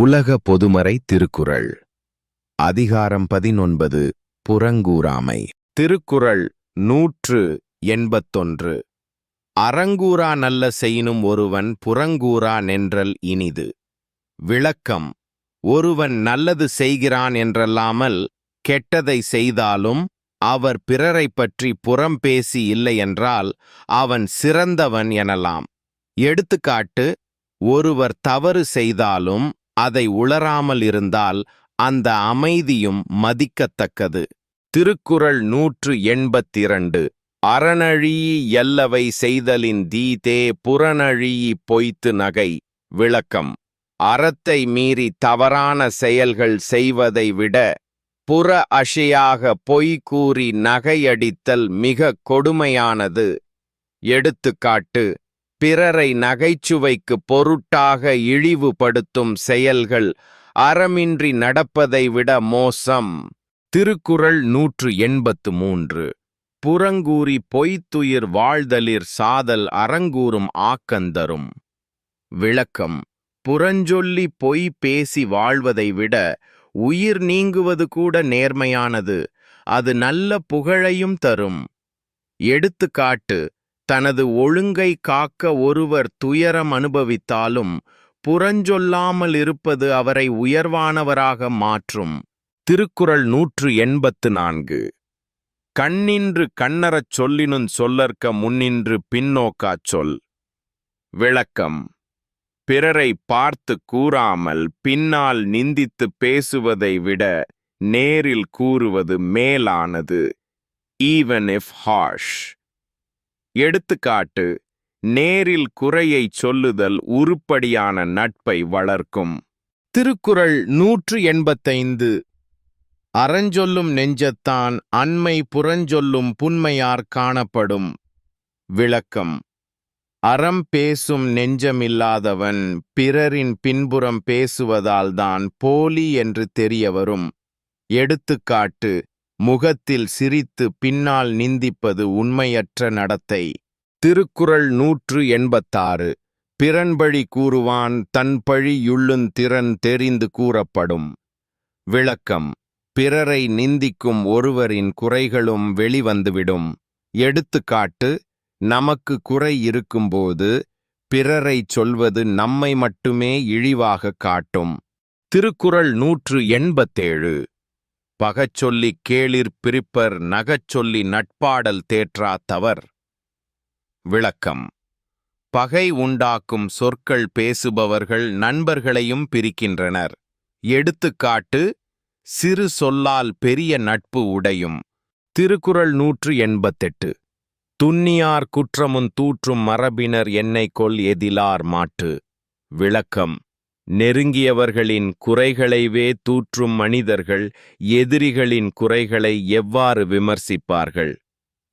உலக பொதுமறை திருக்குறள். அதிகாரம் பதினொன்பது புறங்கூறாமை. திருக்குறள் நூற்று எண்பத்தொன்று. அறங்கூறா நல்ல செய்யினும் ஒருவன் புறங்கூறா நின்றல் இனிது. விளக்கம் ஒருவன் நல்லது செய்கிறான் என்றல்லாமல் கெட்டதை செய்தாலும் அவர் பிறரைப் பற்றி புறம் பேசி இல்லையென்றால் அவன் சிறந்தவன் எனலாம். எடுத்துக்காட்டு ஒருவர் தவறு செய்தாலும் அதை உளராமல் இருந்தால் அந்த அமைதியும் மதிக்கத்தக்கது. திருக்குறள் நூற்று எண்பத்திரண்டு. அறநழி எல்லவை செய்தலின் தீதே புறநழி பொய்த்து நகை. விளக்கம். அறத்தை மீறி தவறான செயல்கள் செய்வதை விட புற அஷையாக பொய் கூறி நகையடித்தல் மிக கொடுமையானது. எடுத்துக்காட்டு பிறரை நகைச்சுவைக்கு பொருட்டாக இழிவுபடுத்தும் செயல்கள் அறமின்றி நடப்பதை விட மோசம். திருக்குறள் நூற்று எண்பத்து மூன்று. புறங்கூறி பொய்த்துயிர் வாழ்தலிற் சாதல் அறங்கூறும் ஆக்கந்தரும். விளக்கம். புறஞ்சொல்லி பொய் பேசி வாழ்வதை விட உயிர் நீங்குவது கூட நேர்மையானது. அது நல்ல புகழையும் தரும். எடுத்துக்காட்டு. தனது ஒழுங்கை காக்க ஒருவர் துயரம் அனுபவித்தாலும் புறஞ்சொல்லாமல் இருப்பது அவரை உயர்வானவராக மாற்றும். திருக்குறள் நூற்று எண்பத்து நான்கு. கண்ணின்று கண்ணறச் சொல்லினுஞ் சொல்லற்க முன்னின்று பின்னோக்காச் சொல். விளக்கம். பிறரை பார்த்து கூறாமல் பின்னால் நிந்தித்து பேசுவதை விட நேரில் கூறுவது மேலானது. ஈவன் இஃப் ஹாஷ் எடுத்துக்காட்டு நேரில் குறையைச் சொல்லுதல் உருப்படியான நட்பை வளர்க்கும். திருக்குறள் நூற்று எண்பத்தைந்து அறஞ்சொல்லும் நெஞ்சத்தான் அண்மை புறஞ்சொல்லும் புன்மையார் காணப்படும் விளக்கம். அறம் பேசும் நெஞ்சமில்லாதவன் பிறரின் பின்புறம் பேசுவதால்தான் போலி என்று தெரியவரும். எடுத்துக்காட்டு முகத்தில் சிரித்து பின்னால் நிந்திப்பது உண்மையற்ற நடத்தை. திருக்குறள் நூற்று எண்பத்தாறு. பிறன்பழி கூறுவான் தன் பழி யுள்ளுந் திறன் தெரிந்து கூறப்படும். விளக்கம். பிறரை நிந்திக்கும் ஒருவரின் குறைகளும் வெளிவந்துவிடும். எடுத்துக்காட்டு. நமக்கு குறை இருக்கும்போது பிறரைச் சொல்வது நம்மை மட்டுமே இழிவாக காட்டும். திருக்குறள் நூற்று எண்பத்தேழு. பகச்சொல்லி கேளிர் பிரிப்பர் நகச்சொல்லி நட்பாடல் தேற்றாத்தவர் விளக்கம். பகை உண்டாக்கும் சொற்கள் பேசுபவர்கள் நண்பர்களையும் பிரிக்கின்றனர். எடுத்துக்காட்டு சிறு சொல்லால் பெரிய நட்பு உடையும். திருக்குறள் நூற்று எண்பத்தெட்டு. துன்னியார் குற்றமுன் தூற்றும் மரபினர் என்னை கொல் எதிலார் மாட்டு விளக்கம். நெருங்கியவர்களின் குறைகளைவே தூற்றும் மனிதர்கள் எதிரிகளின் குறைகளை எவ்வாறு விமர்சிப்பார்கள்?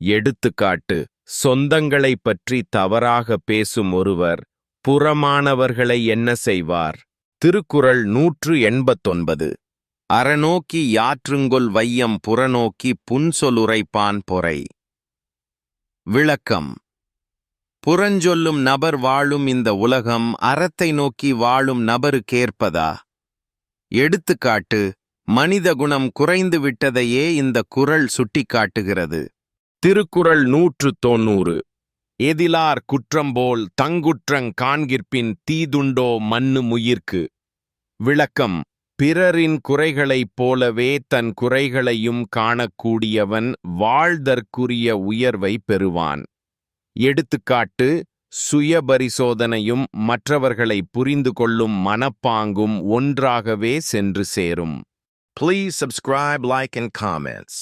எடுத்துக்காட்டு சொந்தங்களைப் பற்றி தவறாக பேசும் ஒருவர் புறமானவர்களை என்ன செய்வார்? திருக்குறள் நூற்று எண்பத்தொன்பது. அறநோக்கி யாற்றுங்கொல் வையம் புறநோக்கி புன்சொலுரைப்பான் பொறை. விளக்கம். புறஞ்சொல்லும் நபர் வாழும் இந்த உலகம் அறத்தை நோக்கி வாழும் நபருக்கேற்பதா? எடுத்துக்காட்டு மனித குணம் குறைந்து விட்டதையே இந்த குறள் சுட்டிக்காட்டுகிறது. திருக்குறள் நூற்று தொன்னூறு எதிலார் குற்றம்போல் தங்குற்றங் காண்கிற்பின் தீதுண்டோ மண்ணு முயிர்க்கு. விளக்கம் பிறரின் குறைகளைப் போலவே தன் குறைகளையும் காணக்கூடியவன் வாழ்தற்குரிய உயர்வை பெறுவான். எடுத்துக்காட்டு சுயபரிசோதனையும் மற்றவர்களை புரிந்து கொள்ளும் மனப்பாங்கும் ஒன்றாகவே சென்று சேரும் Please subscribe, like, and comments.